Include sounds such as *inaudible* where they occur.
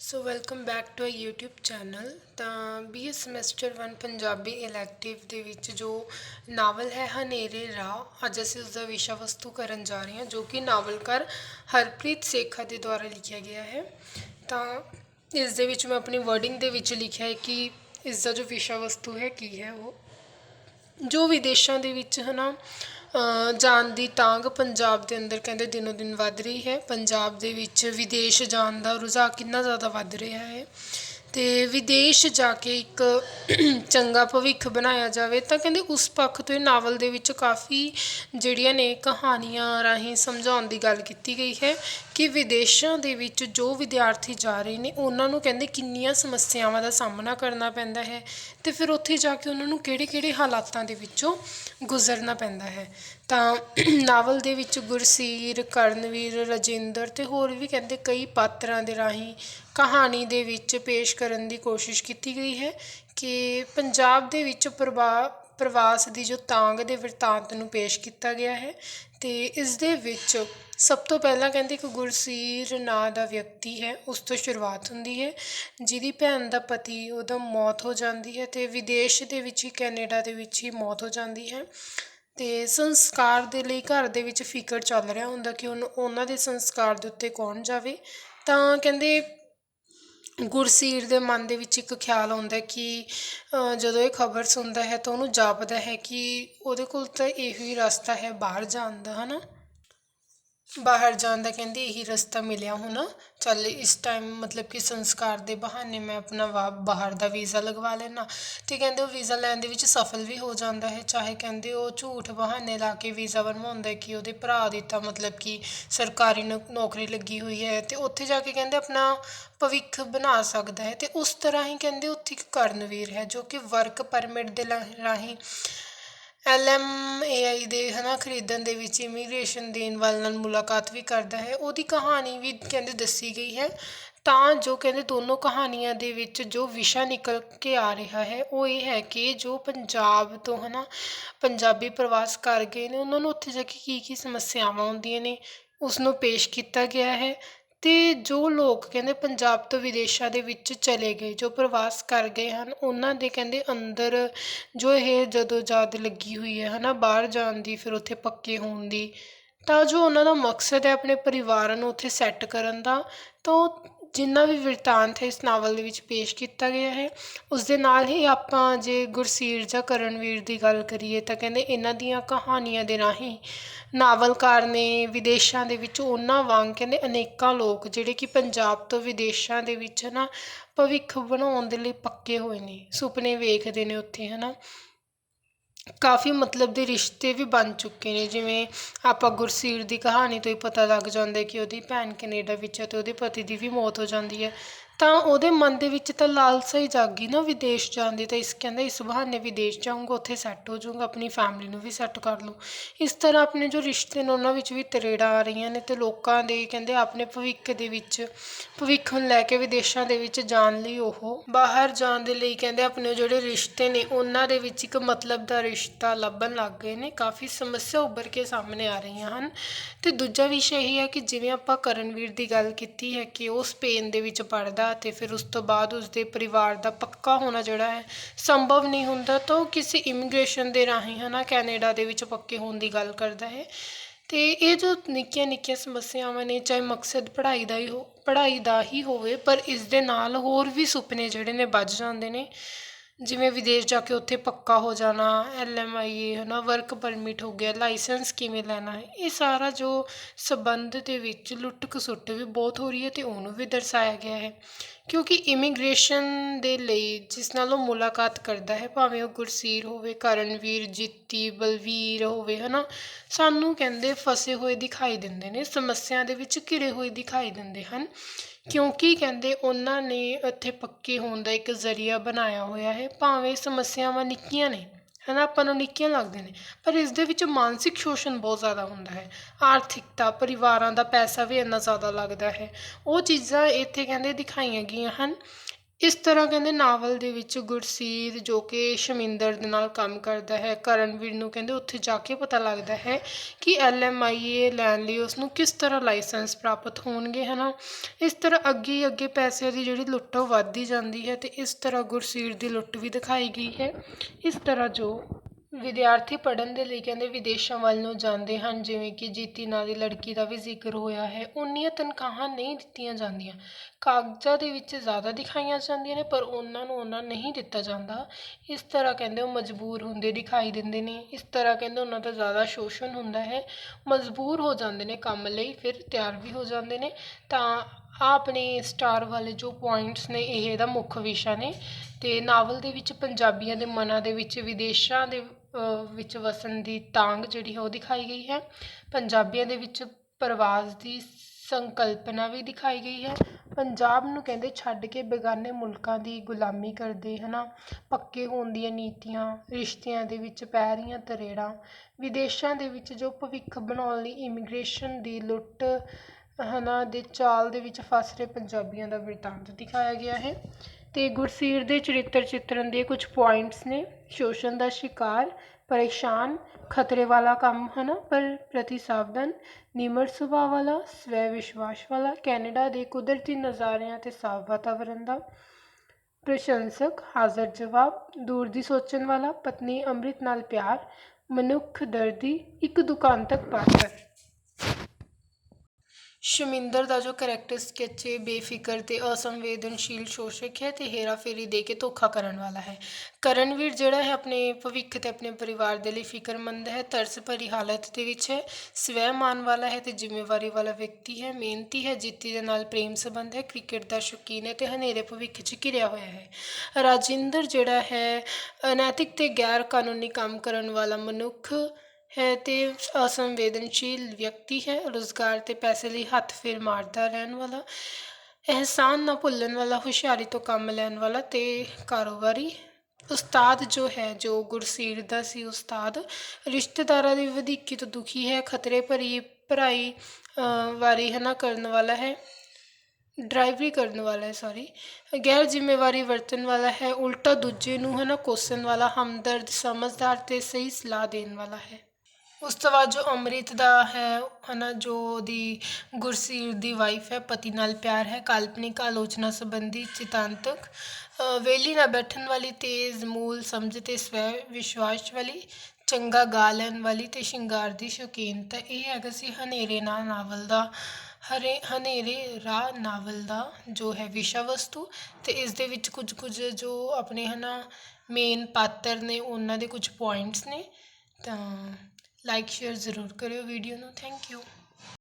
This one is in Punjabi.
So welcome back to a YouTube channel ਤਾਂ ਬੀਏ ਸਮੈਸਟਰ 1 ਪੰਜਾਬੀ ਇਲੈਕਟਿਵ ਦੇ ਵਿੱਚ ਜੋ ਨਾਵਲ ਹੈ ਹਨੇਰੇ ਰਾਹ ਅੱਜ ਅਸੀਂ ਉਸ ਦਾ ਵਿਸ਼ਾ ਵਸਤੂ ਕਰਨ ਜਾ ਰਹੇ ਹਾਂ ਜੋ ਕਿ ਨਾਵਲਕਾਰ ਹਰਪ੍ਰੀਤ ਸੇਖਾ ਦੇ ਦੁਆਰਾ ਲਿਖਿਆ ਗਿਆ ਹੈ। ਤਾਂ ਇਸ ਦੇ ਵਿੱਚ ਮੈਂ ਆਪਣੀ ਵਰਡਿੰਗ ਦੇ ਵਿੱਚ ਲਿਖਿਆ ਹੈ ਕਿ ਇਸ ਦਾ ਜੋ ਵਿਸ਼ਾ ਵਸਤੂ ਹੈ ਕੀ ਹੈ ਉਹ? ਜੋ ਵਿਦੇਸ਼ਾਂ ਦੇ ਵਿੱਚ ਹਨਾ ਅ, ਜਾਣ ਦੀ ਤਾਂਘ ਪੰਜਾਬ ਦੇ ਅੰਦਰ ਕਹਿੰਦੇ ਦਿਨੋ ਦਿਨ ਵੱਧ ਰਹੀ ਹੈ। ਪੰਜਾਬ ਦੇ ਵਿੱਚ ਵਿਦੇਸ਼ ਜਾਣ ਦਾ ਰੁਝਾਨ ਕਿੰਨਾ ਜ਼ਿਆਦਾ ਵੱਧ ਰਿਹਾ ਹੈ ਅਤੇ ਵਿਦੇਸ਼ ਜਾ ਕੇ ਇੱਕ *clears throat* ਚੰਗਾ ਭਵਿੱਖ ਬਣਾਇਆ ਜਾਵੇ ਤਾਂ ਕਹਿੰਦੇ ਉਸ ਪੱਖ ਤੋਂ ਇਹ ਨਾਵਲ ਦੇ ਵਿੱਚ ਕਾਫੀ ਜਿਹੜੀਆਂ ਨੇ ਕਹਾਣੀਆਂ ਰਾਹੀਂ ਸਮਝਾਉਣ ਦੀ ਗੱਲ ਕੀਤੀ ਗਈ ਹੈ ਕਿ ਵਿਦੇਸ਼ਾਂ ਦੇ ਵਿੱਚ ਜੋ ਵਿਦਿਆਰਥੀ ਜਾ ਰਹੇ ਨੇ, ਉਹਨਾਂ ਨੂੰ ਕਹਿੰਦੇ ਕਿੰਨੀਆਂ ਸਮੱਸਿਆਵਾਂ ਦਾ ਸਾਹਮਣਾ ਕਰਨਾ ਪੈਂਦਾ ਹੈ ਅਤੇ ਫਿਰ ਉੱਥੇ ਜਾ ਕੇ ਉਹਨਾਂ ਨੂੰ ਕਿਹੜੇ-ਕਿਹੜੇ ਹਾਲਾਤਾਂ ਦੇ ਵਿੱਚੋਂ ਗੁਜ਼ਰਨਾ ਪੈਂਦਾ ਹੈ। ਤਾਂ *clears throat* ਨਾਵਲ ਦੇ ਵਿੱਚ ਗੁਰਸੀਰ, ਕਰਨਵੀਰ, ਰਜਿੰਦਰ ਅਤੇ ਹੋਰ ਵੀ ਕਹਿੰਦੇ ਕਈ ਪਾਤਰਾਂ ਦੇ ਰਾਹੀਂ ਕਹਾਣੀ ਦੇ ਵਿੱਚ ਪੇਸ਼ ਕਰਨ ਦੀ ਕੋਸ਼ਿਸ਼ ਕੀਤੀ ਗਈ ਹੈ ਕਿ ਪੰਜਾਬ ਦੇ ਵਿੱਚ ਪ੍ਰਵਾ ਪ੍ਰਵਾਸ ਦੀ ਜੋ ਤਾਂਗ ਦੇ ਵਰਤਾਂਤ ਨੂੰ ਪੇਸ਼ ਕੀਤਾ ਗਿਆ ਹੈ ਅਤੇ ਇਸ ਦੇ ਵਿੱਚ ਸਭ ਤੋਂ ਪਹਿਲਾਂ ਕਹਿੰਦੇ ਇੱਕ ਗੁਰਸੀਰ ਨਾਂ ਦਾ ਵਿਅਕਤੀ ਹੈ, ਉਸ ਤੋਂ ਸ਼ੁਰੂਆਤ ਹੁੰਦੀ ਹੈ, ਜਿਹਦੀ ਭੈਣ ਦਾ ਪਤੀ ਉਹਦਾ ਮੌਤ ਹੋ ਜਾਂਦੀ ਹੈ ਅਤੇ ਵਿਦੇਸ਼ ਦੇ ਵਿੱਚ ਹੀ, ਕੈਨੇਡਾ ਦੇ ਵਿੱਚ ਹੀ ਮੌਤ ਹੋ ਜਾਂਦੀ ਹੈ ਅਤੇ ਸੰਸਕਾਰ ਦੇ ਲਈ ਘਰ ਦੇ ਵਿੱਚ ਫਿਕਰ ਚੱਲ ਰਿਹਾ ਹੁੰਦਾ ਕਿ ਉਹਨੂੰ ਉਹਨਾਂ ਦੇ ਸੰਸਕਾਰ ਦੇ ਉੱਤੇ ਕੌਣ ਜਾਵੇ। ਤਾਂ ਕਹਿੰਦੇ ਗੁਰਸੀਰ ਦੇ ਮਨ ਦੇ ਵਿੱਚ ਇੱਕ ਖਿਆਲ ਆਉਂਦਾ ਕਿ ਜਦੋਂ ਇਹ ਖਬਰ ਸੁਣਦਾ ਹੈ ਤਾਂ ਉਹਨੂੰ ਜਾਪਦਾ ਹੈ ਕਿ ਉਹਦੇ ਕੋਲ ਤਾਂ ਇਹੋ ਹੀ ਰਸਤਾ ਹੈ ਬਾਹਰ ਜਾਣ ਦਾ ਹੈ ਨਾ ਬਾਹਰ ਜਾਣ ਦਾ ਕਹਿੰਦੀ ਇਹੀ ਰਸਤਾ ਮਿਲਿਆ ਹੁਣ। ਚੱਲ ਇਸ ਟਾਈਮ ਮਤਲਬ ਕਿ ਸੰਸਕਾਰ ਦੇ ਬਹਾਨੇ ਮੈਂ ਆਪਣਾ ਵਾ ਬਾਹਰ ਦਾ ਵੀਜ਼ਾ ਲਗਵਾ ਲੈਣਾ ਅਤੇ ਕਹਿੰਦੇ ਉਹ ਵੀਜ਼ਾ ਲੈਣ ਦੇ ਵਿੱਚ ਸਫਲ ਵੀ ਹੋ ਜਾਂਦਾ ਹੈ। ਚਾਹੇ ਕਹਿੰਦੇ ਉਹ ਝੂਠ ਬਹਾਨੇ ਲਾ ਕੇ ਵੀਜ਼ਾ ਬਣਵਾਉਂਦਾ ਕਿ ਉਹਦੇ ਭਰਾ ਦੀ ਤਾਂ ਮਤਲਬ ਕਿ ਸਰਕਾਰੀ ਨੌ- ਨੌਕਰੀ ਲੱਗੀ ਹੋਈ ਹੈ ਅਤੇ ਉੱਥੇ ਜਾ ਕੇ ਕਹਿੰਦੇ ਆਪਣਾ ਭਵਿੱਖ ਬਣਾ ਸਕਦਾ ਹੈ। ਅਤੇ ਉਸ ਤਰ੍ਹਾਂ ਹੀ ਕਹਿੰਦੇ ਉੱਥੇ ਇੱਕ ਕਰਨਵੀਰ ਹੈ ਜੋ ਕਿ ਵਰਕ ਪਰਮਿਟ ਦੇ ਲਾ- ਰਾਹੀਂ ਐਲ ਐਮ ਏ ਆਈ ਦੇ ਹੈ ਨਾ ਖਰੀਦਣ ਦੇ ਵਿੱਚ ਇਮੀਗ੍ਰੇਸ਼ਨ ਦੇਣ ਵਾਲੇ ਨਾਲ ਮੁਲਾਕਾਤ ਵੀ ਕਰਦਾ ਹੈ। ਉਹਦੀ ਕਹਾਣੀ ਵੀ ਕਹਿੰਦੇ ਦੱਸੀ ਗਈ ਹੈ। ਤਾਂ ਜੋ ਕਹਿੰਦੇ ਦੋਨੋਂ ਕਹਾਣੀਆਂ ਦੇ ਵਿੱਚ ਜੋ ਵਿਸ਼ਾ ਨਿਕਲ ਕੇ ਆ ਰਿਹਾ ਹੈ, ਉਹ ਇਹ ਹੈ ਕਿ ਜੋ ਪੰਜਾਬ ਤੋਂ ਹੈ ਨਾ ਪੰਜਾਬੀ ਪ੍ਰਵਾਸ ਕਰ ਗਏ ਨੇ, ਉਹਨਾਂ ਨੂੰ ਉੱਥੇ ਜਾ ਕੇ ਕੀ ਕੀ ਸਮੱਸਿਆਵਾਂ ਆਉਂਦੀਆਂ ਨੇ ਉਸ ਨੂੰ ਪੇਸ਼ ਕੀਤਾ ਗਿਆ ਹੈ। ਤੇ ਜੋ ਲੋਕ ਕਹਿੰਦੇ ਪੰਜਾਬ ਤੋਂ ਵਿਦੇਸ਼ਾਂ ਦੇ ਵਿੱਚ ਚਲੇ ਗਏ, ਜੋ ਪ੍ਰਵਾਸ ਕਰ ਗਏ ਹਨ, ਉਹਨਾਂ ਦੇ ਕਹਿੰਦੇ ਅੰਦਰ ਜੋ ਇਹ ਜਦੋਂ ਜਦ ਲੱਗੀ ਹੋਈ ਹੈ ਹੈ ਨਾ ਬਾਹਰ ਜਾਣ ਦੀ, ਫਿਰ ਉੱਥੇ ਪੱਕੇ ਹੋਣ ਦੀ, ਤਾਂ ਜੋ ਉਹਨਾਂ ਦਾ ਮਕਸਦ ਹੈ ਆਪਣੇ ਪਰਿਵਾਰਾਂ ਨੂੰ ਉੱਥੇ ਸੈੱਟ ਕਰਨ ਦਾ, ਤਾਂ ਉਹ ਜਿੰਨਾ ਵੀ ਬਿਰਤਾਂਤ ਹੈ ਇਸ ਨਾਵਲ ਦੇ ਵਿੱਚ ਪੇਸ਼ ਕੀਤਾ ਗਿਆ ਹੈ, ਉਸ ਦੇ ਨਾਲ ਹੀ ਆਪਾਂ ਜੇ ਗੁਰਸੀਰ ਜਾਂ ਕਰਨਵੀਰ ਦੀ ਗੱਲ ਕਰੀਏ ਤਾਂ ਕਹਿੰਦੇ ਇਹਨਾਂ ਦੀਆਂ ਕਹਾਣੀਆਂ ਦੇ ਰਾਹੀਂ ਨਾਵਲਕਾਰ ਨੇ ਵਿਦੇਸ਼ਾਂ ਦੇ ਵਿੱਚ ਉਹਨਾਂ ਵਾਂਗ ਕਹਿੰਦੇ ਅਨੇਕਾਂ ਲੋਕ ਜਿਹੜੇ ਕਿ ਪੰਜਾਬ ਤੋਂ ਵਿਦੇਸ਼ਾਂ ਦੇ ਵਿੱਚ ਨਾ ਭਵਿੱਖ ਬਣਾਉਣ ਦੇ ਲਈ ਪੱਕੇ ਹੋਏ ਨੇ, ਸੁਪਨੇ ਵੇਖਦੇ ਨੇ ਉੱਥੇ ਹੈ ਨਾ ਕਾਫੀ ਮਤਲਬ ਦੇ ਰਿਸ਼ਤੇ ਵੀ ਬਣ ਚੁੱਕੇ ਨੇ, ਜਿਵੇਂ ਆਪਾਂ ਗੁਰਸੀਰ ਦੀ ਕਹਾਣੀ ਤੋਂ ਹੀ ਪਤਾ ਲੱਗ ਜਾਂਦਾ ਕਿ ਉਹਦੀ ਭੈਣ ਕੈਨੇਡਾ ਵਿੱਚ ਹੈ ਅਤੇ ਉਹਦੇ ਪਤੀ ਦੀ ਵੀ ਮੌਤ ਹੋ ਜਾਂਦੀ ਹੈ। ਤਾਂ ਉਹਦੇ ਮਨ ਦੇ ਵਿੱਚ ਤਾਂ ਲਾਲਸਾ ਹੀ ਜਾਗੀ ਨਾ ਵਿਦੇਸ਼ ਜਾਣ ਦੀ, ਤਾਂ ਇਸ ਕਹਿੰਦਾ ਇਸ ਬਹਾਨੇ ਵਿਦੇਸ਼ ਜਾਊਂਗਾ, ਉੱਥੇ ਸੈੱਟ ਹੋ ਜਾਊਂਗਾ, ਆਪਣੀ ਫੈਮਿਲੀ ਨੂੰ ਵੀ ਸੈੱਟ ਕਰ ਲੂੰ ਇਸ ਤਰ੍ਹਾਂ ਆਪਣੇ ਜੋ ਰਿਸ਼ਤੇ ਨੇ ਉਹਨਾਂ ਵਿੱਚ ਵੀ ਤਰੇੜਾਂ ਆ ਰਹੀਆਂ ਨੇ ਤੇ ਲੋਕਾਂ ਦੇ ਕਹਿੰਦੇ ਆਪਣੇ ਭਵਿੱਖ ਦੇ ਵਿੱਚ, ਭਵਿੱਖ ਨੂੰ ਲੈ ਕੇ ਵਿਦੇਸ਼ਾਂ ਦੇ ਵਿੱਚ ਜਾਣ ਲਈ ਉਹ, ਬਾਹਰ ਜਾਣ ਦੇ ਲਈ ਕਹਿੰਦੇ ਆਪਣੇ ਜਿਹੜੇ ਰਿਸ਼ਤੇ ਨੇ, ਉਹਨਾਂ ਦੇ ਵਿੱਚ ਇੱਕ ਮਤਲਬ ਦਾ ਰਿਸ਼ਤਾ ਲੱਭਣ ਲੱਗ ਗਏ ਨੇ, ਕਾਫੀ ਸਮੱਸਿਆ ਉੱਭਰ ਕੇ ਸਾਹਮਣੇ ਆ ਰਹੀਆਂ ਹਨ। ਤੇ ਦੂਜਾ ਵਿਸ਼ਾ ਇਹ ਹੈ ਕਿ ਜਿਵੇਂ ਆਪਾਂ ਕਰਨਵੀਰ ਦੀ ਗੱਲ ਕੀਤੀ ਹੈ ਕਿ ਉਹ ਸਪੇਨ ਦੇ ਵਿੱਚ ਪੜ੍ਹਦਾ ਤੇ ਫਿਰ ਉਸ ਤੋਂ ਬਾਅਦ ਉਸਦੇ ਪਰਿਵਾਰ ਦਾ ਪੱਕਾ ਹੋਣਾ ਜਿਹੜਾ ਹੈ, ਸੰਭਵ ਨਹੀਂ ਹੁੰਦਾ ਤਾਂ ਉਹ ਕਿਸੇ ਇਮੀਗ੍ਰੇਸ਼ਨ ਦੇ ਰਾਹੀਂ ਹਨਾ ਕੈਨੇਡਾ ਦੇ ਵਿੱਚ ਪੱਕੇ ਹੋਣ ਦੀ ਗੱਲ ਕਰਦਾ ਹੈ। ਤੇ ਇਹ ਜੋ ਨਿੱਕੀਆਂ ਨਿੱਕੀਆਂ ਸਮੱਸਿਆਵਾਂ ਨੇ, ਚਾਹੇ ਮਕਸਦ ਪੜ੍ਹਾਈ ਦਾ ਹੀ ਹੋ, ਪੜ੍ਹਾਈ ਦਾ ਹੀ ਹੋਵੇ, ਪਰ ਇਸ ਦੇ ਨਾਲ ਹੋਰ ਵੀ ਸੁਪਨੇ ਜਿਹੜੇ ਨੇ ਵੱਜ ਜਾਂਦੇ ਨੇ। ਜਿਵੇਂ ਵਿਦੇਸ਼ ਜਾ ਕੇ ਉੱਥੇ ਪੱਕਾ ਹੋ ਜਾਣਾ ਐਲ ਐਮ ਆਈ ਏ ਹੈ ਨਾ ਵਰਕ ਪਰਮਿਟ ਹੋ ਗਿਆ ਲਾਇਸੈਂਸ ਕਿਵੇਂ ਲੈਣਾ ਹੈ ਇਹ ਸਾਰਾ ਜੋ ਸੰਬੰਧ ਦੇ ਵਿੱਚ ਲੁੱਟ ਖਸੁੱਟ ਵੀ ਬਹੁਤ ਹੋ ਰਹੀ ਹੈ ਅਤੇ ਉਹਨੂੰ ਵੀ ਦਰਸਾਇਆ ਗਿਆ ਹੈ। ਕਿਉਂਕਿ ਇਮੀਗ੍ਰੇਸ਼ਨ ਦੇ ਲਈ ਜਿਸ ਨਾਲ ਉਹ ਮੁਲਾਕਾਤ ਕਰਦਾ ਹੈ, ਭਾਵੇਂ ਉਹ ਗੁਰਸੀਰ ਹੋਵੇ, ਕਰਨਵੀਰ, ਜਿੱਤੀ, ਬਲਵੀਰ ਹੋਵੇ ਹੈ ਨਾ ਸਾਨੂੰ ਕਹਿੰਦੇ ਫਸੇ ਹੋਏ ਦਿਖਾਈ ਦਿੰਦੇ ਨੇ, ਸਮੱਸਿਆ ਦੇ ਵਿੱਚ ਘਿਰੇ ਹੋਏ ਦਿਖਾਈ ਦਿੰਦੇ ਹਨ, ਕਿਉਂਕਿ ਕਹਿੰਦੇ ਉਹਨਾਂ ਨੇ ਇੱਥੇ ਪੱਕੇ ਹੋਣ ਦਾ ਇੱਕ ਜ਼ਰੀਆ ਬਣਾਇਆ ਹੋਇਆ ਹੈ, ਭਾਵੇਂ ਸਮੱਸਿਆਵਾਂ ਨਿੱਕੀਆਂ ਨੇ, ਹਨਾ, ਆਪਾਂ ਨੂੰ ਨਿੱਕੀਆਂ ਲੱਗਦੇ ਨੇ, ਪਰ ਇਸ ਦੇ ਵਿੱਚ ਮਾਨਸਿਕ ਸ਼ੋਸ਼ਣ ਬਹੁਤ ਜ਼ਿਆਦਾ ਹੁੰਦਾ ਹੈ, ਆਰਥਿਕਤਾ, ਪਰਿਵਾਰਾਂ ਦਾ ਪੈਸਾ ਵੀ ਇੰਨਾ ਜ਼ਿਆਦਾ ਲੱਗਦਾ ਹੈ, ਉਹ ਚੀਜ਼ਾਂ ਇੱਥੇ ਕਹਿੰਦੇ ਦਿਖਾਈਆਂ ਗਈਆਂ ਹਨ ਇਸ ਤਰ੍ਹਾਂ ਕਹਿੰਦੇ ਨਾਵਲ ਦੇ ਵਿੱਚ ਗੁਰਸੀਰ ਜੋ ਕਿ ਸ਼ਮਿੰਦਰ ਦੇ ਨਾਲ ਕੰਮ ਕਰਦਾ ਹੈ, ਕਰਨਵੀਰ ਨੂੰ ਕਹਿੰਦੇ ਉੱਥੇ ਜਾ ਕੇ ਪਤਾ ਲੱਗਦਾ ਹੈ ਕਿ ਐਲ ਐਮ ਆਈ ਏ ਲੈਣ ਲਈ ਉਸ ਨੂੰ ਕਿਸ ਤਰ੍ਹਾਂ ਲਾਇਸੈਂਸ ਪ੍ਰਾਪਤ ਹੋਣਗੇ ਹਨਾ ਇਸ ਤਰ੍ਹਾਂ ਅੱਗੇ ਹੀ ਅੱਗੇ ਪੈਸਿਆਂ ਦੀ ਜਿਹੜੀ ਲੁੱਟ ਆ ਉਹ ਵੱਧਦੀ ਜਾਂਦੀ ਹੈ ਤੇ ਇਸ ਤਰ੍ਹਾਂ ਗੁਰਸੀਰ ਦੀ ਲੁੱਟ ਵੀ ਦਿਖਾਈ ਗਈ ਹੈ। ਇਸ ਤਰ੍ਹਾਂ ਜੋ ਵਿਦਿਆਰਥੀ ਪੜ੍ਹਨ ਦੇ ਲਈ ਕਹਿੰਦੇ ਵਿਦੇਸ਼ਾਂ ਵੱਲ ਨੂੰ ਜਾਂਦੇ ਹਨ, ਜਿਵੇਂ ਕਿ ਜੀਤੀ ਨਾਂ ਦੀ ਲੜਕੀ ਦਾ ਵੀ ਜ਼ਿਕਰ ਹੋਇਆ ਹੈ। ਉਨੀਆਂ ਤਨਖਾਹਾਂ ਨਹੀਂ ਦਿੱਤੀਆਂ ਜਾਂਦੀਆਂ। ਕਾਗਜ਼ਾਂ ਦੇ ਵਿੱਚ ਜ਼ਿਆਦਾ ਦਿਖਾਈਆਂ ਜਾਂਦੀਆਂ ਨੇ, ਪਰ ਉਹਨਾਂ ਨੂੰ ਓਨਾ ਨਹੀਂ ਦਿੱਤਾ ਜਾਂਦਾ। ਇਸ ਤਰ੍ਹਾਂ ਕਹਿੰਦੇ ਉਹ ਮਜਬੂਰ ਹੁੰਦੇ ਦਿਖਾਈ ਦਿੰਦੇ ਨੇ। ਇਸ ਤਰ੍ਹਾਂ ਕਹਿੰਦੇ ਉਹਨਾਂ ਦਾ ਜ਼ਿਆਦਾ ਸ਼ੋਸ਼ਣ ਹੁੰਦਾ ਹੈ। ਮਜਬੂਰ ਹੋ ਜਾਂਦੇ ਨੇ ਕੰਮ ਲਈ, ਫਿਰ ਤਿਆਰ ਵੀ ਹੋ ਜਾਂਦੇ ਨੇ। ਤਾਂ ਆਹ ਆਪਣੇ ਸਟਾਰ ਵਾਲੇ ਜੋ ਪੁਆਇੰਟਸ ਨੇ, ਇਹ ਇਹਦਾ ਮੁੱਖ ਵਿਸ਼ਾ ਨੇ। ਅਤੇ ਨਾਵਲ ਦੇ ਵਿੱਚ ਪੰਜਾਬੀਆਂ ਦੇ ਮਨਾਂ ਦੇ ਵਿੱਚ, ਵਿਦੇਸ਼ਾਂ ਦੇ ਵਿੱਚ ਵਸਣ ਦੀ ਤਾਂਘ ਜਿਹੜੀ ਹੈ ਉਹ ਦਿਖਾਈ ਗਈ ਹੈ। ਪੰਜਾਬੀਆਂ ਦੇ ਵਿੱਚ ਪ੍ਰਵਾਸ ਦੀ ਸੰਕਲਪਨਾ ਵੀ ਦਿਖਾਈ ਗਈ ਹੈ। ਪੰਜਾਬ ਨੂੰ ਕਹਿੰਦੇ ਛੱਡ ਕੇ ਬੇਗਾਨੇ ਮੁਲਕਾਂ ਦੀ ਗੁਲਾਮੀ ਕਰਦੇ ਹੈ ਨਾ ਪੱਕੇ ਹੋਣ ਦੀਆਂ ਨੀਤੀਆਂ, ਰਿਸ਼ਤਿਆਂ ਦੇ ਵਿੱਚ ਪੈ ਰਹੀਆਂ ਤਰੇੜਾਂ, ਵਿਦੇਸ਼ਾਂ ਦੇ ਵਿੱਚ ਜੋ ਭਵਿੱਖ ਬਣਾਉਣ ਲਈ ਇਮੀਗ੍ਰੇਸ਼ਨ ਦੀ ਲੁੱਟ ਹੈ ਨਾ ਦੇ ਚਾਲ ਦੇ ਵਿੱਚ ਫਸ ਰਹੇ ਪੰਜਾਬੀਆਂ ਦਾ ਬਿਰਤਾਂਤ ਦਿਖਾਇਆ ਗਿਆ ਹੈ। ਅਤੇ ਗੁਰਸੀਰ ਦੇ ਚਰਿੱਤਰ ਚਿੱਤਰਨ ਦੇ ਕੁਝ ਪੁਆਇੰਟਸ ਨੇ। ਸ਼ੋਸ਼ਣ ਦਾ ਸ਼ਿਕਾਰ, ਪਰੇਸ਼ਾਨ, ਖਤਰੇ ਵਾਲਾ ਕੰਮ ਹੈ ਨਾ ਪਰ ਪ੍ਰਤੀ ਸਾਵਧਾਨ, ਨਿਮਰ ਸੁਭਾਅ ਵਾਲਾ, ਸਵੈ ਵਿਸ਼ਵਾਸ ਵਾਲਾ, ਕੈਨੇਡਾ ਦੇ ਕੁਦਰਤੀ ਨਜ਼ਾਰਿਆਂ ਅਤੇ ਸਾਫ਼ ਵਾਤਾਵਰਨ ਦਾ। ਪ੍ਰਸ਼ੰਸਕ, ਹਾਜ਼ਰ ਜਵਾਬ, ਦੂਰ ਦੀ ਸੋਚਣ ਵਾਲਾ, ਪਤਨੀ ਅੰਮ੍ਰਿਤ ਨਾਲ ਪਿਆਰ, ਮਨੁੱਖ ਦਰਦੀ, ਇੱਕ ਦੁਕਾਨ ਤੱਕ ਪਾਤਰ। ਸ਼ਮਿੰਦਰ ਦਾ ਜੋ ਕਰੈਕਟਰ ਸਕੈਚ ਹੈ, ਬੇਫਿਕਰ ਅਤੇ ਅਸੰਵੇਦਨਸ਼ੀਲ ਸ਼ੋਸ਼ਕ ਹੈ ਤੇ ਹੇਰਾਫੇਰੀ ਦੇ ਕੇ ਧੋਖਾ ਕਰਨ ਵਾਲਾ ਹੈ। ਕਰਨਵੀਰ ਜਿਹੜਾ ਹੈ ਆਪਣੇ ਭਵਿੱਖ ਅਤੇ ਆਪਣੇ ਪਰਿਵਾਰ ਦੇ ਲਈ ਫਿਕਰਮੰਦ ਹੈ, ਤਰਸ ਭਰੀ ਹਾਲਤ ਦੇ ਵਿੱਚ ਹੈ ਸਵੈ ਮਾਨ ਵਾਲਾ ਹੈ ਅਤੇ ਜ਼ਿੰਮੇਵਾਰੀ ਵਾਲਾ ਵਿਅਕਤੀ ਹੈ, ਮਿਹਨਤੀ ਹੈ, ਜਿੱਤੀ ਦੇ ਨਾਲ ਪ੍ਰੇਮ ਸੰਬੰਧ ਹੈ, ਕ੍ਰਿਕਟ ਦਾ ਸ਼ੌਕੀਨ ਹੈ ਤੇ ਹਨੇਰੇ ਭਵਿੱਖ 'ਚ ਘਿਰਿਆ ਹੋਇਆ ਹੈ। ਰਾਜਿੰਦਰ ਜਿਹੜਾ ਹੈ ਅਨੈਤਿਕ ਤੇ ਗੈਰ ਕਾਨੂੰਨੀ ਕੰਮ ਕਰਨ ਵਾਲਾ ਮਨੁੱਖ ਹੈ ਅਤੇ ਅਸੰਵੇਦਨਸ਼ੀਲ ਵਿਅਕਤੀ ਹੈ ਰੁਜ਼ਗਾਰ ਅਤੇ ਪੈਸੇ ਲਈ ਹੱਥ ਫੇਰ ਮਾਰਦਾ ਰਹਿਣ ਵਾਲਾ ਅਹਿਸਾਨ ਨਾ ਭੁੱਲਣ ਵਾਲਾ ਹੁਸ਼ਿਆਰੀ ਤੋਂ ਕੰਮ ਲੈਣ ਵਾਲਾ ਅਤੇ ਕਾਰੋਬਾਰੀ ਉਸਤਾਦ ਜੋ ਹੈ ਜੋ ਗੁਰਸੀਰ ਦਾ ਸੀ ਉਸਤਾਦ ਰਿਸ਼ਤੇਦਾਰਾਂ ਦੀ ਵਧੀਕੀ ਤੋਂ ਦੁਖੀ ਹੈ ਖਤਰੇ ਭਰੀ ਭਰਾਈ ਅ, ਵਾਰੀ ਹੈ ਨਾ ਕਰਨ ਵਾਲਾ ਹੈ ਡਰਾਈਵਰੀ ਕਰਨ ਵਾਲਾ ਹੈ ਸੌਰੀ ਗੈਰ ਜ਼ਿੰਮੇਵਾਰੀ ਵਰਤਣ ਵਾਲਾ ਹੈ ਉਲਟਾ ਦੂਜੇ ਨੂੰ ਹੈ ਨਾ ਕੋਸਣ ਵਾਲਾ ਹਮਦਰਦ ਸਮਝਦਾਰ ਤੇ ਸਹੀ ਸਲਾਹ ਦੇਣ ਵਾਲਾ ਹੈ। ਉਸ ਤੋਂ ਬਾਅਦ ਜੋ ਅੰਮ੍ਰਿਤ ਦਾ ਹੈ ਹੈ ਨਾ ਜੋ ਉਹਦੀ ਗੁਰਸੀਰ ਦੀ ਵਾਈਫ ਹੈ ਪਤੀ ਨਾਲ ਪਿਆਰ ਹੈ ਕਾਲਪਨਿਕ ਆਲੋਚਨਾ ਸੰਬੰਧੀ ਚਿਤਾਂਤਕ ਅ, ਵੇਲੀ ਨਾ ਬੈਠਣ ਵਾਲੀ ਤੇਜ਼ ਮੂਲ ਸਮਝ ਤੇ ਸਵੈ ਵਿਸ਼ਵਾਸ ਵਾਲੀ ਚੰਗਾ ਗਾ ਲੈਣ ਵਾਲੀ ਤੇ ਸ਼ਿੰਗਾਰ ਦੀ ਸ਼ੌਕੀਨ ਤਾਂ ਇਹ ਹੈਗਾ ਸੀ ਹਨੇਰੇ ਨਾ ਨਾਵਲ ਦਾ ਹਰੇ ਹਨੇਰੇ ਰਾਹ ਨਾਵਲ ਦਾ ਜੋ ਹੈ ਵਿਸ਼ਾ ਵਸਤੂ ਤੇ ਇਸ ਦੇ ਵਿੱਚ ਕੁਝ ਕੁਝ ਜੋ ਆਪਣੇ ਹਨਾ ਮੇਨ ਪਾਤਰ ਨੇ ਉਹਨਾਂ ਦੇ ਕੁਝ ਪੁਆਇੰਟਸ ਨੇ ਤਾਂ ਲਾਈਕ ਸ਼ੇਅਰ ਜ਼ਰੂਰ ਕਰਿਓ ਵੀਡੀਓ ਨੂੰ. Thank you